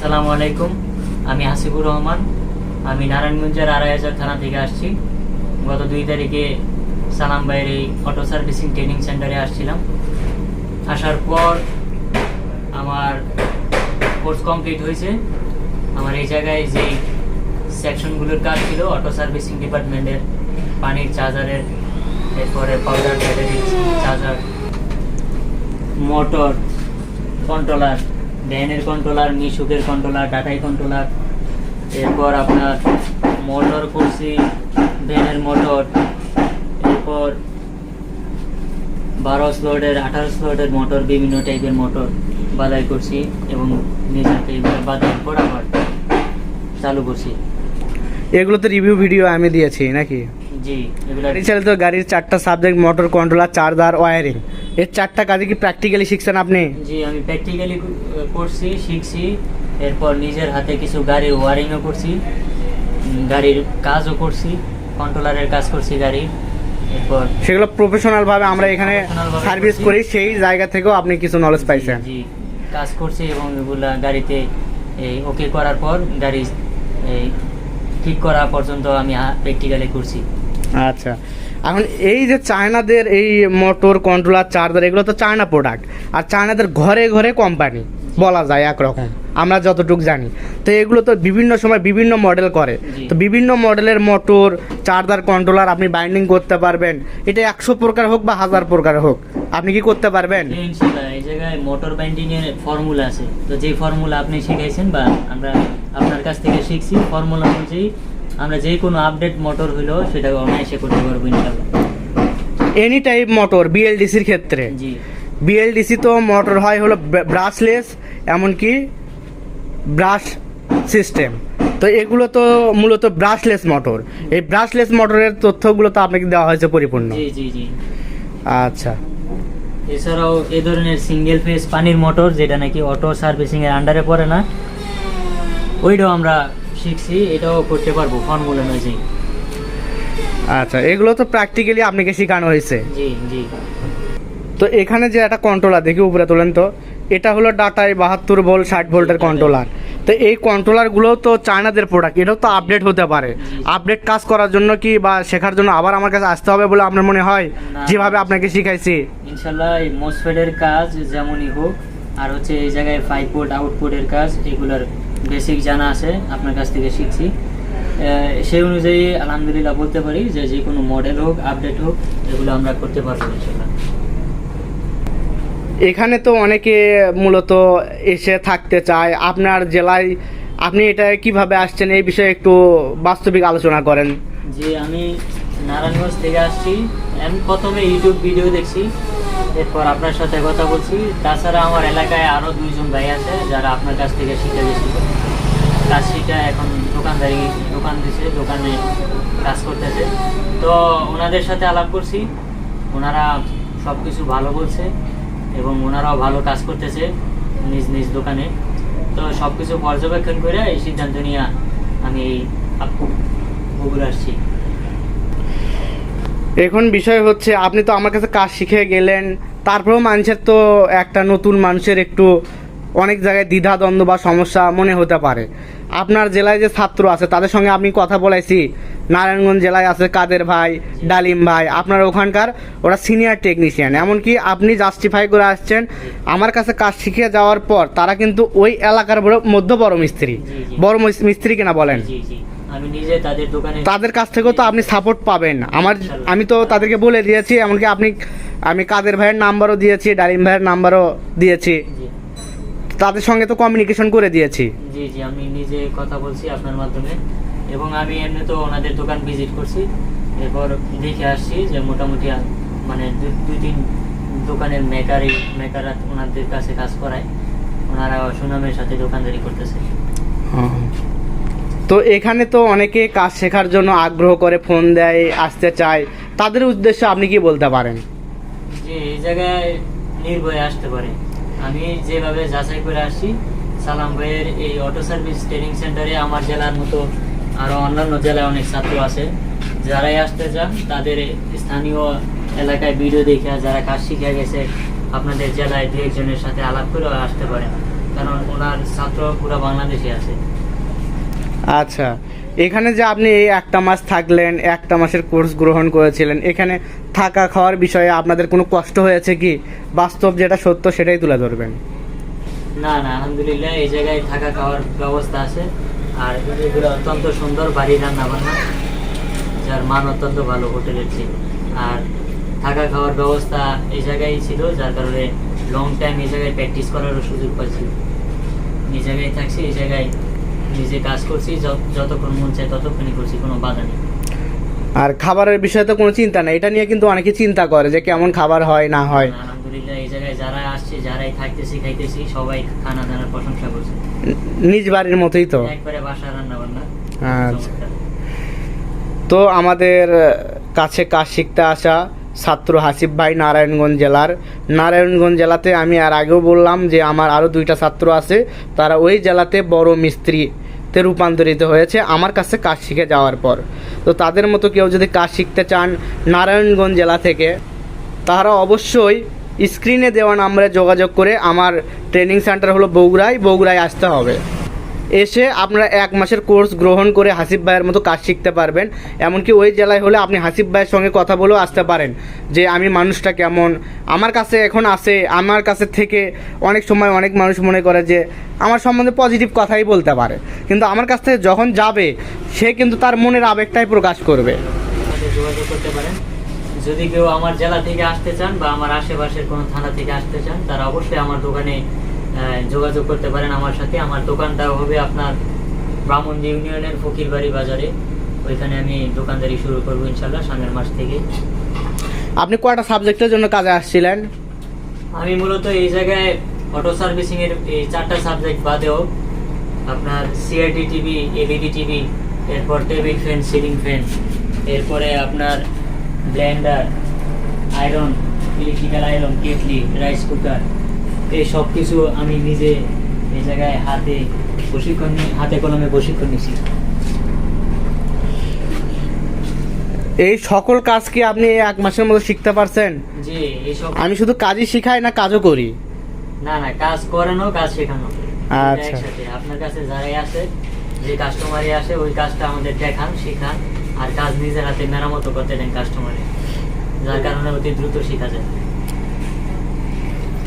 আসসালামু আলাইকুম। আমি হাসিবুর রহমান। আমি নারায়ণগঞ্জের আড়াই হাজার থানা থেকে আসছি। গত দুই তারিখে সালাম এই অটো সার্ভিসিং ট্রেনিং সেন্টারে আসছিলাম। আসার পর আমার কোর্স কমপ্লিট হয়েছে। আমার এই জায়গায় যে সেকশনগুলোর কাজ ছিল, অটো সার্ভিসিং ডিপার্টমেন্টের পানির চার্জারের, এরপরে powder battery charger, motor, controller ভ্যানের কন্ট্রোলার মিশুকের কন্ট্রোলার ডাটাই কন্ট্রোলার এরপর আপনার মোটর করছি ভ্যানের মোটর এরপর বারো স্লোডের আঠারো স্লোডের মোটর বিভিন্ন টাইপের মোটর বাদাই করছি এবং নিজে হাতে এগুলো বাদাইয়ের পর আবার চালু করছি। এগুলোতে রিভিউ ভিডিও আমি দিয়েছি নাকি? জি এগুলো চালিত গাড়ির চারটা subject motor controller charger wiring এর চারটা কাজে কি প্র্যাকটিক্যালি শিখছেন আপনি? জি আমি প্র্যাকটিক্যালি করছি শিখছি। এরপর নিজের হাতে কিছু গাড়ির ওয়ারিংও করছি। গাড়ির কাজও করছি কন্ট্রোলারের কাজ করছি গাড়ির। এরপর সেগুলো প্রফেশনাল ভাবে আমরা এখানে সার্ভিস করি সেই জায়গা থেকেও আপনি কিছু নলেজ পাইছেন। জি কাজ করছি এবং এগুলা গাড়িতে এই ওকে করার পর গাড়ি এই ঠিক করা পর্যন্ত আমি প্র্যাকটিক্যালি করছি। আচ্ছা। এখন এই যে চায়নাদের এই মোটর কন্ট্রোলার চার্জার এগুলো তো চায়না প্রোডাক্ট আর চায়নাদের ঘরে ঘরে কোম্পানি বলা যায় একরকম। আমরা যতটুকু জানি। তো এগুলো তো বিভিন্ন সময় বিভিন্ন মডেল করে। তো বিভিন্ন মডেলের মোটর চার্জার কন্ট্রোলার আপনি বাইন্ডিং করতে পারবেন। এটা একশো প্রকার হোক বা হাজার প্রকার হোক আপনি কি করতে পারবেন? এই জায়গায় মোটর বাইন্ডিং এর ফর্মুলা আছে। তো যে ফর্মুলা আপনি শিখাইছেন বা আমরা আপনার কাছ থেকে শিখছি ফর্মুলা অনুযায়ী আমরা যে কোনো আপডেট মোটর হইল সেটা অনায়াসে করতে পারব ইনশাল্লাহ এনি টাইপ মোটর বিএলডিসির ক্ষেত্রে? জি। বিএলডিসি তো মোটর হয় হলো ব্রাশলেস এমনকি ব্রাশ সিস্টেম তো এগুলো তো মূলত ব্রাশলেস মোটর এই ব্রাশলেস মোটরের তথ্যগুলো তো আপনাকে দেওয়া হয়েছে পরিপূর্ণ। জি জি জি। আচ্ছা। এছাড়াও এই ধরনের সিঙ্গেল ফেজ পানির মোটর যেটা নাকি অটো সার্ভিসিং এর আন্ডারে পড়ে না ওইটাও আমরা শিখছি এটাও করতে পারব ফর্মুলা অনুযায়ী। আচ্ছা এগুলো তো প্র্যাকটিক্যালি আপনাকে শেখানো হয়েছে। জি জি। তো এখানে যে একটা কন্ট্রোলার দেখি উপরে তোলেন তো এটা হলো ডাটায় বাহাত্তর ভোল্ট ষাট ভোল্টের কন্ট্রোলার তো এই কন্ট্রোলারগুলো তো চায়নাদের প্রোডাক্ট এটাও তো আপডেট হতে পারে। আপডেট কাজ করার জন্য কি বা শেখার জন্য আবার আমার কাছে আসতে হবে বলে আপনার মনে হয়? যেভাবে আপনাকে শিখাইছি। ইনশাল্লাহ এই মোসফেডের কাজ যেমনই হোক আর হচ্ছে এই জায়গায় ফাইভ পোর্ট আউটপুটের কাজ এগুলোর বেসিক জানা আছে আপনার কাছ থেকে শিখছি। সেই অনুযায়ী আলহামদুলিল্লাহ বলতে পারি যে যে কোনো মডেল হোক আপডেট হোক এগুলো আমরা করতে পারব ইনশাল্লাহ এখানে তো অনেকে মূলত এসে থাকতে চায়। আপনার জেলায় আপনি এটা কীভাবে আসছেন এই বিষয়ে একটু বাস্তবিক আলোচনা করেন। যে আমি নারায়ণগঞ্জ থেকে আসছি। আমি প্রথমে ইউটিউব ভিডিও দেখছি এরপর আপনার সাথে কথা বলছি। তাছাড়া আমার এলাকায় আরও দুইজন ভাই আছে যারা আপনার কাছ থেকে শিখে গেছিল কাজ এখন দোকানদারি দোকান দিছে, দোকানে কাজ করতেছে। তো ওনাদের সাথে আলাপ করছি। ওনারা সব কিছু ভালো বলছে এবং ওনারাও ভালো কাজ করতেছে নিজ নিজ দোকানে। তো সব কিছু পর্যবেক্ষণ করে এই সিদ্ধান্ত নিয়ে আমি বগুড়া আসছি। এখন বিষয় হচ্ছে, আপনি তো আমার কাছে কাজ শিখে গেলেন, তারপরেও মানুষের তো একটা নতুন মানুষের একটু অনেক জায়গায় দ্বিধা দ্বন্দ্ব বা সমস্যা মনে হতে পারে। আপনার জেলায় যে ছাত্র আছে তাদের সঙ্গে আপনি কথা বলাইছি। নারায়ণগঞ্জ জেলায় আছে কাদের ভাই ডালিম ভাই আপনার ওখানকার ওরা সিনিয়র টেকনিশিয়ান এমনকি আপনি জাস্টিফাই করে আসছেন আমার কাছে কাজ শিখে যাওয়ার পর তারা কিন্তু ওই এলাকার মধ্য বড় মিস্ত্রি। বড় মিস- মিস্ত্রি কিনা বলেন? আমি তাদের কাছ থেকেও তো আপনি সাপোর্ট পাবেন। আমার আমি তো তাদেরকে বলে দিয়েছি এমনকি আপনি আমি কাদের ভাইয়ের নাম্বারও দিয়েছি ডালিম ভাইয়ের নাম্বারও দিয়েছি। তাদের সঙ্গে তো কমিউনিকেশন করে দিয়েছি। জি জি আমি নিজে কথা বলছি আপনার মাধ্যমে। এবং আমি এমনি তো ওনাদের দোকান ভিজিট করছি। এরপর দেখে আসছি যে মোটামুটি মানে দুই তিন দোকানের মেকারই মেকাররা ওনাদের কাছে কাজ করায়। ওনারা সুনামের সাথে দোকানদারি করতেছে। তো এখানে তো অনেকে কাজ শেখার জন্য আগ্রহ করে ফোন দেয় আসতে চায়। তাদের উদ্দেশ্যে আপনি কি বলতে পারেন? যে এই জায়গায় নির্ভয়ে আসতে পারে। আমি যেভাবে যাচাই করে আসছি, সালাম ভাইয়ের এই অটো সার্ভিস ট্রেনিং সেন্টারে আমার জেলার মতো আরও অন্যান্য জেলায় অনেক ছাত্র আছে। যারাই আসতে চান, তাদের স্থানীয় এলাকায় ভিডিও দেখে, যারা কাজ শিখে গেছে, আপনাদের জেলায় দু একজনের সাথে আলাপ করেও আসতে পারেন। কারণ ওনার ছাত্র পুরো বাংলাদেশে আছে। আচ্ছা। এখানে যে আপনি এই একটা মাস থাকলেন, একটা মাসের কোর্স গ্রহণ করেছিলেন, এখানে থাকা খাওয়ার বিষয়ে আপনাদের কোনো কষ্ট হয়েছে কি? বাস্তব যেটা সত্য সেটাই তুলে ধরবেন। না না, আলহামদুলিল্লাহ এই জায়গায় থাকা খাওয়ার ব্যবস্থা আছে। আর এগুলো অত্যন্ত সুন্দর বাড়ি রান্না বান্না, যার মান অত্যন্ত ভালো হোটেলের চেয়ে। আর থাকা খাওয়ার ব্যবস্থা এই জায়গায় ছিল, যার কারণে লং টাইম এই জায়গায় প্র্যাকটিস করারও সুযোগ পাচ্ছি। এই জায়গায় থাকছি, এই জায়গায় নিজে কাজ করছি যত- যতক্ষণ মন চায় ততক্ষণই করছি কোনো বাধা নেই। আর খাবারের বিষয়ে তো কোনো চিন্তা নেই এটা নিয়ে কিন্তু অনেকে চিন্তা করে যে কেমন খাবার হয় না হয়। আলহামদুলিল্লাহ এই জায়গায় যারা আসছে যারাই থাকতেছি খাইতেছি সবাই খানা দানার প্রশংসা করছে। নিজ বাড়ির মতোই তো। একবারে বাসা রান্না বান্না আচ্ছা তো আমাদের কাছে কাজ শিখতে আসা ছাত্র হাসিফ ভাই নারায়ণগঞ্জ জেলার। নারায়ণগঞ্জ জেলাতে আমি আর আগেও বললাম যে আমার আরও দুইটা ছাত্র আছে। তারা ওই জেলাতে বড় মিস্ত্রিতে রূপান্তরিত হয়েছে আমার কাছে কাজ শিখে যাওয়ার পর। তো তাদের মতো কেউ যদি কাজ শিখতে চান নারায়ণগঞ্জ জেলা থেকে, তারা অবশ্যই স্ক্রিনে দেওয়া নাম্বারে যোগাযোগ করে আমার ট্রেনিং সেন্টার হলো বগুড়ায়। বগুড়ায় আসতে হবে। এসে আপনারা এক মাসের কোর্স গ্রহণ করে হাসিফ ভাইয়ের মতো কাজ শিখতে পারবেন। এমনকি ওই জেলায় হলে আপনি হাসিফ ভাইয়ের সঙ্গে কথা বলেও আসতে পারেন যে আমি মানুষটা কেমন। আমার কাছে এখন আছে, আমার কাছে থেকে অনেক সময় অনেক মানুষ মনে করে যে আমার সম্বন্ধে পজিটিভ কথাই বলতে পারে। কিন্তু আমার কাছ থেকে যখন যাবে, সে কিন্তু তার মনের আবেগটাই প্রকাশ করবে। যদি কেউ আমার জেলা থেকে আসতে চান বা আমার আশেপাশের কোনো থানা থেকে আসতে চান, তারা অবশ্যই আমার দোকানে যোগাযোগ করতে পারেন আমার সাথে। আমার দোকানটা হবে আপনার ব্রাহ্মণজি ইউনিয়নের ফকিরবাড়ি বাজারে। ওইখানে আমি দোকানদারি শুরু করব ইনশাল্লাহ সামনের মাস থেকে। আপনি কয়টা সাবজেক্টের জন্য কাজে আসছিলেন? আমি মূলত এই জায়গায় অটো সার্ভিসিং এর এই চারটা সাবজেক্ট বাদেও আপনার সিআরডি টিভি এলইডি টিভি এরপর টেবিল ফ্যান সিলিং ফ্যান এরপরে আপনার blender iron electrical iron kettle rice cooker এই সব কিছু আমি নিজে এই জায়গায় হাতে প্রশিক্ষণ নিয়ে হাতে কলমে প্রশিক্ষণ নিছি। এই সকল কাজ কি আপনি এক মাসের মধ্যে শিখতে পারছেন? যে এইসব আমি শুধু কাজই শিখাই না কাজও করি? না না কাজ করানো কাজ শেখানো। আচ্ছা। আপনার কাছে যারাই আসে যে কাস্টমারই আসে ওই কাজটা আমাদের দেখান শেখান আর কাজ নিজের হাতে মেরামত করতে দেন কাস্টমারে যার কারণে অতি দ্রুত শেখা যায়।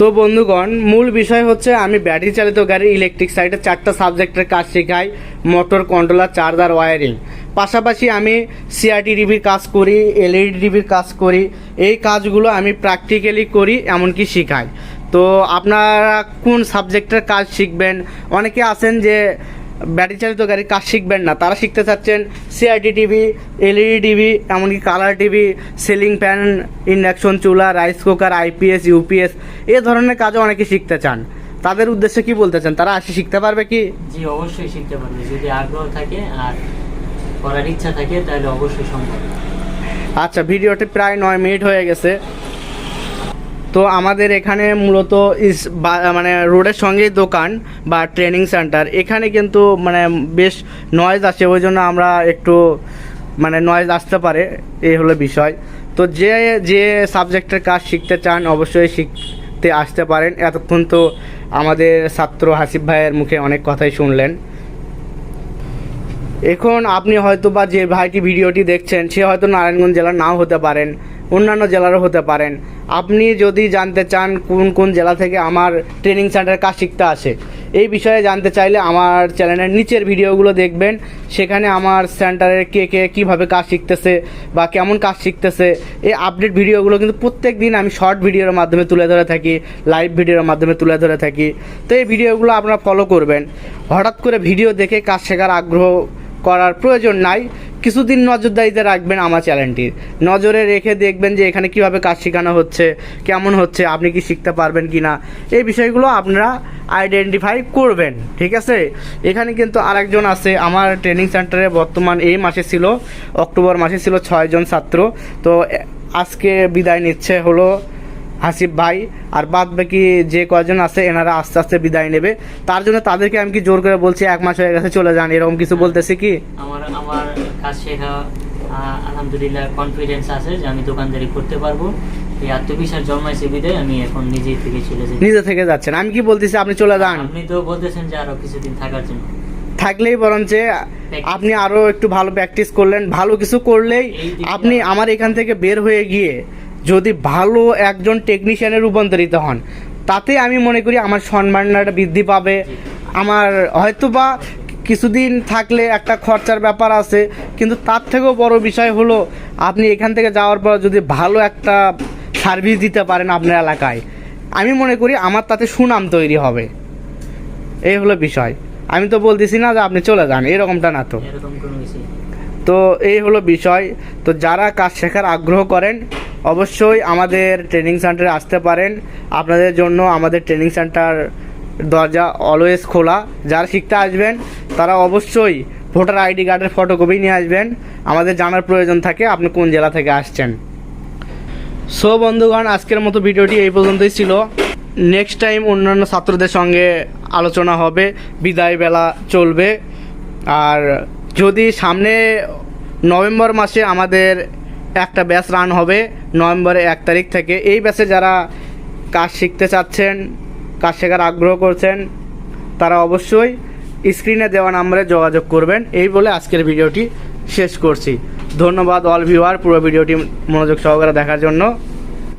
তো বন্ধুগণ, মূল বিষয় হচ্ছে আমি ব্যাটারি চালিত গাড়ির ইলেকট্রিক সাইডে চারটা সাবজেক্টের কাজ শেখাই মোটর কন্ট্রোলার চার্জার ওয়ারিং পাশাপাশি আমি সিআরটি টিভির কাজ করি এলইডি টিভির কাজ করি, এই কাজগুলো আমি প্র্যাকটিক্যালি করি, এমনকি শেখাই। তো আপনারা কোন সাবজেক্টের কাজ শিখবেন? অনেকে আছেন যে ব্যাটারি চালিত গাড়ির কাজ শিখবেন না। তারা শিখতে চাচ্ছেন সিআরটি টিভি এলইডি টিভি এমনকি colour TV ceiling fan induction চুলা রাইস কুকার আইপিএস ইউপিএস এ ধরনের কাজও অনেকে শিখতে চান। তাদের উদ্দেশ্যে কি বলতে চান? তারা আসে শিখতে পারবে কি? জি অবশ্যই শিখতে পারবে। যদি আগ্রহ থাকে আর করার ইচ্ছা থাকে তাহলে অবশ্যই সম্ভব। আচ্ছা ভিডিওটি প্রায় নয় মিনিট হয়ে গেছে। তো আমাদের এখানে মূলত ইস মানে রোডের সঙ্গেই দোকান বা ট্রেনিং সেন্টার। এখানে কিন্তু মানে বেশ নয়েজ আসে, ওই জন্য আমরা একটু মানে নয়েজ আসতে পারে, এই হলো বিষয়। তো যে যে সাবজেক্টের কাজ শিখতে চান, অবশ্যই শিখতে আসতে পারেন। এতক্ষণ তো আমাদের ছাত্র হাসিফ ভাইয়ের মুখে অনেক কথাই শুনলেন। এখন আপনি হয়তো বা যে ভাইটি ভিডিওটি দেখছেন, সে হয়তো নারায়ণগঞ্জ জেলার নাও হতে পারেন। অন্যান্য জেলারও হতে পারেন। আপনি যদি জানতে চান কোন কোন জেলা থেকে আমার ট্রেনিং সেন্টারের কাজ শিখতে আসে এই বিষয়ে জানতে চাইলে আমার চ্যানেলের নিচের ভিডিওগুলো দেখবেন। সেখানে আমার সেন্টারে কে কে কীভাবে কাজ শিখতেছে বা কেমন কাজ শিখতেছে, এই আপডেট ভিডিওগুলো কিন্তু প্রত্যেক দিন আমি শর্ট ভিডিওর মাধ্যমে তুলে ধরে থাকি লাইভ ভিডিওর মাধ্যমে তুলে ধরে থাকি। তো এই ভিডিওগুলো আপনারা ফলো করবেন। হঠাৎ করে ভিডিও দেখে কাজ শেখার আগ্রহ করার প্রয়োজন নাই। কিছুদিন নজরদারিতে রাখবেন আমার চ্যানেলটির নজরে রেখে দেখবেন যে এখানে কীভাবে কাজ শেখানো হচ্ছে, কেমন হচ্ছে, আপনি কি শিখতে পারবেন কি না এই বিষয়গুলো আপনারা আইডেন্টিফাই করবেন, ঠিক আছে? এখানে কিন্তু আরেকজন আছে, আমার ট্রেনিং সেন্টারে বর্তমান এই মাসে ছিল, অক্টোবর মাসে ছিল ছয়জন ছাত্র। তো আজকে বিদায় নিচ্ছে হলো হাসিফ ভাই, আর বাদ বাকি যে কয়জন আছে, এনারা আস্তে আস্তে বিদায় নেবে। তার জন্য তাদেরকে আমি কি জোর করে বলছি, এক মাস হয়ে গেছে, চলে যান, এরকম কিছু বলতেছি কি? আমার আমার কাজ শেখা আলহামদুলিল্লাহ কনফিডেন্স আছে যে আমি দোকানদারি করতে পারব। এই আত্মবিশ্বাস জন্মাইছে বিদায় আমি এখন নিজেই থেকে চলে যাই। নিজে থেকে যাচ্ছেন। আমি কি বলতেছি আপনি চলে যান। আপনি তো বলতেছেন যে আরও কিছুদিন থাকার জন্য। থাকলেই বরঞ্চ আপনি আরও একটু ভালো প্র্যাকটিস করলেন ভালো কিছু করলেই আপনি আমার এখান থেকে বের হয়ে গিয়ে যদি ভালো একজন টেকনিশিয়ানে রূপান্তরিত হন তাতে আমি মনে করি আমার সম্মানটা বৃদ্ধি পাবে। আমার হয়তো বা কিছুদিন থাকলে একটা খরচার ব্যাপার আছে কিন্তু তার থেকেও বড় বিষয় হলো আপনি এখান থেকে যাওয়ার পর যদি ভালো একটা সার্ভিস দিতে পারেন আপনার এলাকায় আমি মনে করি আমার তাতে সুনাম তৈরি হবে। এই হলো বিষয়। আমি তো বলতেছি না যে আপনি চলে যান এরকমটা না তো। তো এই হলো বিষয়। তো যারা কাজ শেখার আগ্রহ করেন অবশ্যই আমাদের ট্রেনিং সেন্টারে আসতে পারেন। আপনাদের জন্য আমাদের ট্রেনিং সেন্টার দরজা অলওয়েজ খোলা। যারা শিখতে আসবেন তারা অবশ্যই ভোটার আইডি কার্ডের ফটোকপি নিয়ে আসবেন। আমাদের জানার প্রয়োজন থাকে আপনি কোন জেলা থেকে আসছেন। সো বন্ধুগণ, আজকের মতো ভিডিওটি এই পর্যন্তই ছিল। নেক্সট টাইম অন্যান্য ছাত্রদের সঙ্গে আলোচনা হবে, বিদায় বেলা চলবে। আর যদি সামনে নভেম্বর মাসে আমাদের একটা ব্যাচ রান হবে, নভেম্বরের এক তারিখ থেকে, এই ব্যাচে যারা কাজ শিখতে চাচ্ছেন, কাজ শেখার আগ্রহ করছেন, তারা অবশ্যই স্ক্রিনে দেওয়া নাম্বারে যোগাযোগ করবেন। এই বলে আজকের ভিডিওটি শেষ করছি। ধন্যবাদ অল ভিউয়ার পুরো ভিডিওটি মনোযোগ সহকারে দেখার জন্য।